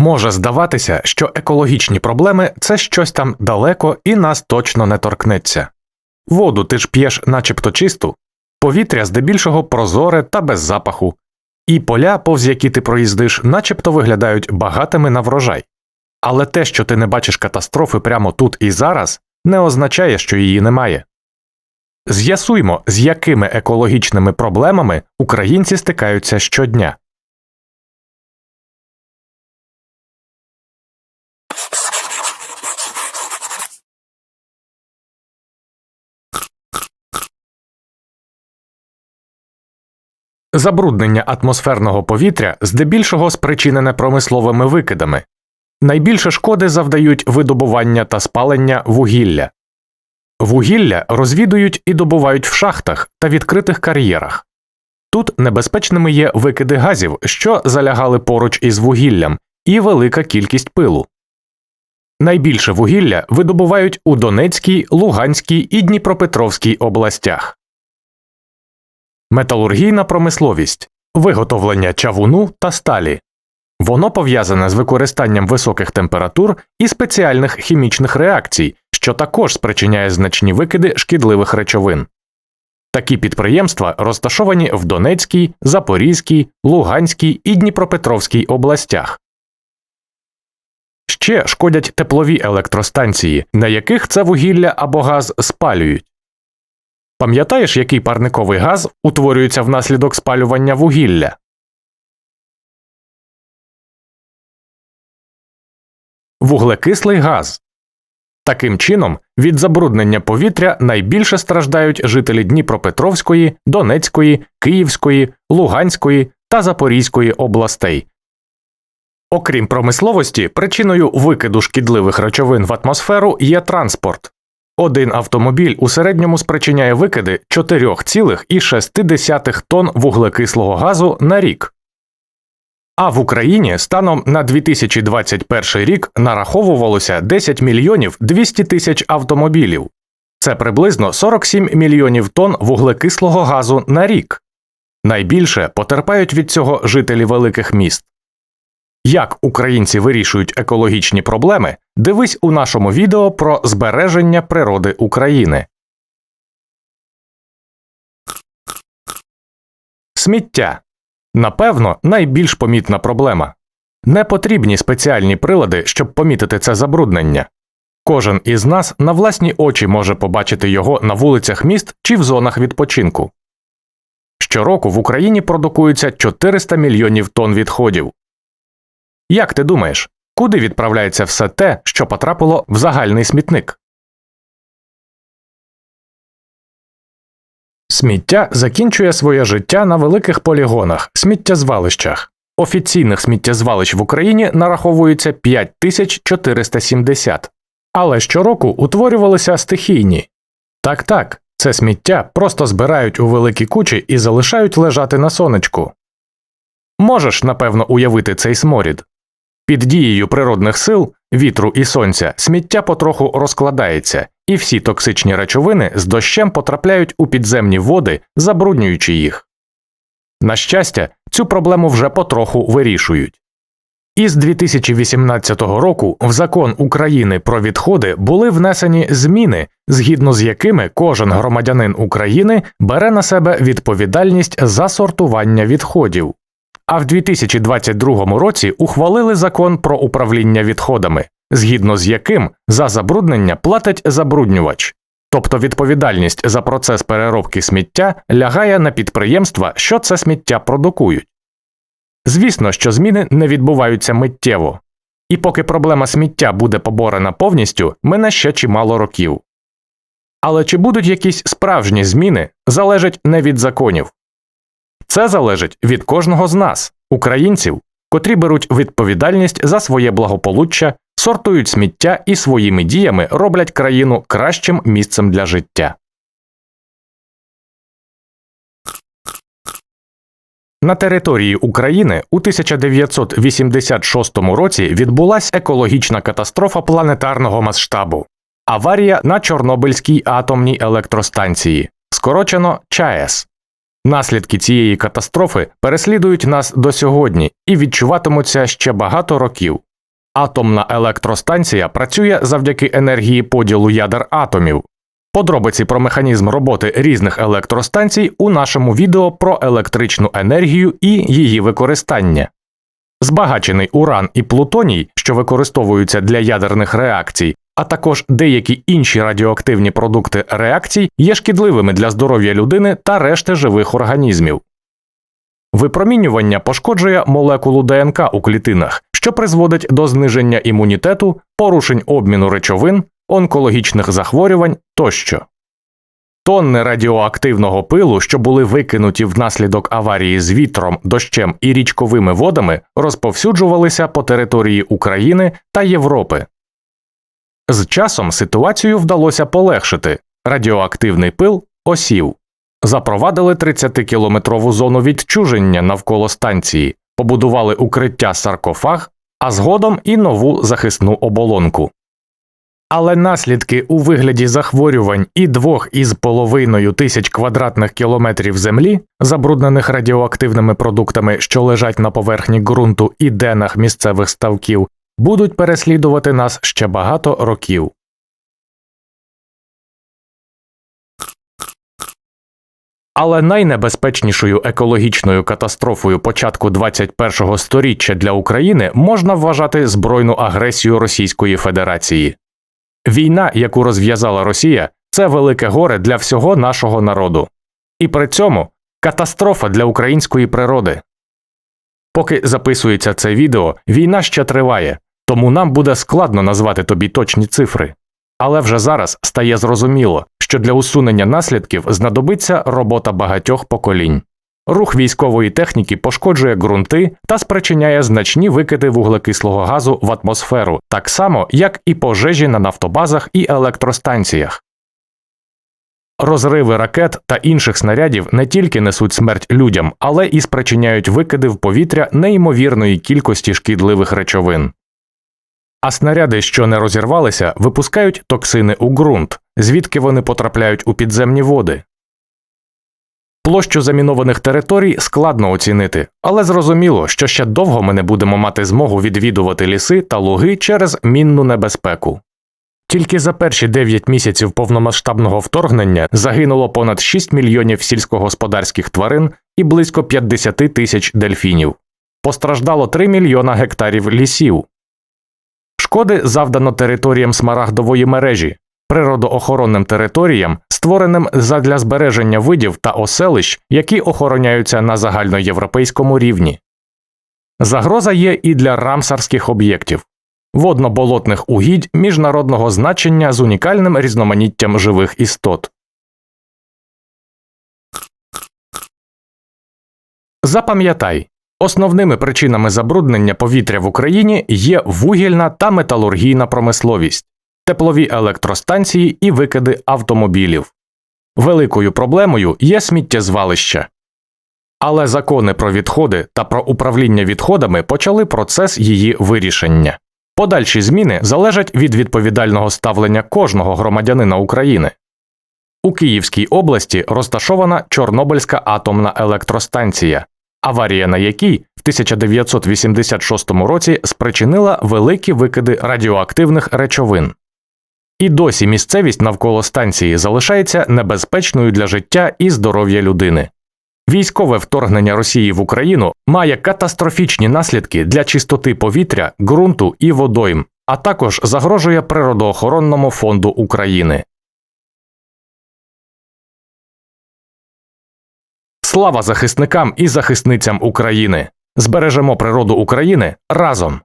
Може здаватися, що екологічні проблеми це щось там далеко і нас точно не торкнеться. Воду ти ж п'єш начебто чисту, повітря здебільшого прозоре та без запаху, і поля, повз які ти проїздиш, начебто виглядають багатими на врожай. Але те, що ти не бачиш катастрофи прямо тут і зараз, не означає, що її немає. З'ясуймо, з якими екологічними проблемами українці стикаються щодня. Забруднення атмосферного повітря здебільшого спричинене промисловими викидами. Найбільше шкоди завдають видобування та спалення вугілля. Вугілля розвідують і добувають в шахтах та відкритих кар'єрах. Тут небезпечними є викиди газів, що залягали поруч із вугіллям, і велика кількість пилу. Найбільше вугілля видобувають у Донецькій, Луганській і Дніпропетровській областях. Металургійна промисловість виготовлення чавуну та сталі. Воно пов'язане з використанням високих температур і спеціальних хімічних реакцій, що також спричиняє значні викиди шкідливих речовин. Такі підприємства розташовані в Донецькій, Запорізькій, Луганській і Дніпропетровській областях. Ще шкодять теплові електростанції, на яких це вугілля або газ спалюють. Пам'ятаєш, який парниковий газ утворюється внаслідок спалювання вугілля? Вуглекислий газ. Таким чином, від забруднення повітря найбільше страждають жителі Дніпропетровської, Донецької, Київської, Луганської та Запорізької областей. Окрім промисловості, причиною викиду шкідливих речовин в атмосферу є транспорт. Один автомобіль у середньому спричиняє викиди 4,6 тонн вуглекислого газу на рік. А в Україні станом на 2021 рік нараховувалося 10 мільйонів 200 тисяч автомобілів. Це приблизно 47 мільйонів тонн вуглекислого газу на рік. Найбільше потерпають від цього жителі великих міст. Як українці вирішують екологічні проблеми, дивись у нашому відео про збереження природи України. Сміття напевно найбільш помітна проблема. Не потрібні спеціальні прилади, щоб помітити це забруднення. Кожен із нас на власні очі може побачити його на вулицях міст чи в зонах відпочинку. Щороку в Україні продукується 400 мільйонів тонн відходів. Як ти думаєш, куди відправляється все те, що потрапило в загальний смітник? Сміття закінчує своє життя на великих полігонах, сміттєзвалищах. Офіційних сміттєзвалищ в Україні нараховується 5470, але щороку утворювалися стихійні. Так так, це сміття просто збирають у великі кучі і залишають лежати на сонечку. Можеш, напевно, уявити цей сморід. Під дією природних сил, вітру і сонця сміття потроху розкладається, і всі токсичні речовини з дощем потрапляють у підземні води, забруднюючи їх. На щастя, цю проблему вже потроху вирішують. Із 2018 року в закон України про відходи були внесені зміни, згідно з якими кожен громадянин України бере на себе відповідальність за сортування відходів. А в 2022 році ухвалили закон про управління відходами, згідно з яким за забруднення платить забруднювач, тобто відповідальність за процес переробки сміття лягає на підприємства, що це сміття продукують. Звісно, що зміни не відбуваються миттєво, і поки проблема сміття буде поборена повністю, мине ще чимало років. Але чи будуть якісь справжні зміни залежать не від законів. Це залежить від кожного з нас, українців, котрі беруть відповідальність за своє благополуччя, сортують сміття і своїми діями роблять країну кращим місцем для життя. На території України у 1986 році відбулася екологічна катастрофа планетарного масштабу аварія на Чорнобильській атомній електростанції, скорочено ЧАЕС. Наслідки цієї катастрофи переслідують нас до сьогодні і відчуватимуться ще багато років. Атомна електростанція працює завдяки енергії поділу ядер атомів. Подробиці про механізм роботи різних електростанцій у нашому відео про електричну енергію і її використання. Збагачений уран і плутоній, що використовуються для ядерних реакцій, а також деякі інші радіоактивні продукти реакцій, є шкідливими для здоров'я людини та решти живих організмів. Випромінювання пошкоджує молекулу ДНК у клітинах, що призводить до зниження імунітету, порушень обміну речовин, онкологічних захворювань тощо. Тонни радіоактивного пилу, що були викинуті внаслідок аварії з вітром, дощем і річковими водами, розповсюджувалися по території України та Європи. З часом ситуацію вдалося полегшити радіоактивний пил осів. Запровадили 30-кілометрову зону відчуження навколо станції, побудували укриття саркофаг, а згодом і нову захисну оболонку. Але наслідки у вигляді захворювань і двох із половиною тисяч квадратних кілометрів землі, забруднених радіоактивними продуктами, що лежать на поверхні ґрунту і денах місцевих ставків, будуть переслідувати нас ще багато років. Але найнебезпечнішою екологічною катастрофою початку 21-го сторіччя для України можна вважати збройну агресію Російської Федерації. Війна, яку розв'язала Росія, це велике горе для всього нашого народу, і при цьому катастрофа для української природи. Поки записується це відео, війна ще триває, тому нам буде складно назвати тобі точні цифри. Але вже зараз стає зрозуміло, що для усунення наслідків знадобиться робота багатьох поколінь. Рух військової техніки пошкоджує ґрунти та спричиняє значні викиди вуглекислого газу в атмосферу, так само як і пожежі на нафтобазах і електростанціях. Розриви ракет та інших снарядів не тільки несуть смерть людям, але і спричиняють викиди в повітря неймовірної кількості шкідливих речовин. А снаряди, що не розірвалися, випускають токсини у ґрунт, звідки вони потрапляють у підземні води. Площу замінованих територій складно оцінити, але зрозуміло, що ще довго ми не будемо мати змогу відвідувати ліси та луги через мінну небезпеку. Тільки за перші 9 місяців повномасштабного вторгнення загинуло понад 6 мільйонів сільськогосподарських тварин і близько 50 тисяч дельфінів. Постраждало 3 мільйона гектарів лісів. Шкоди завдано територіям смарагдової мережі, природоохоронним територіям, створеним задля збереження видів та оселищ, які охороняються на загальноєвропейському рівні. Загроза є і для рамсарських об'єктів водно-болотних угідь міжнародного значення з унікальним різноманіттям живих істот. Запам'ятай, основними причинами забруднення повітря в Україні є вугільна та металургійна промисловість, теплові електростанції і викиди автомобілів. Великою проблемою є сміттєзвалища. Але закони про відходи та про управління відходами почали процес її вирішення. Подальші зміни залежать від відповідального ставлення кожного громадянина України. У Київській області розташована Чорнобильська атомна електростанція, аварія на якій в 1986 році спричинила великі викиди радіоактивних речовин. І досі місцевість навколо станції залишається небезпечною для життя і здоров'я людини. Військове вторгнення Росії в Україну має катастрофічні наслідки для чистоти повітря, ґрунту і водойм, а також загрожує природоохоронному фонду України. Слава захисникам і захисницям України! Збережемо природу України разом!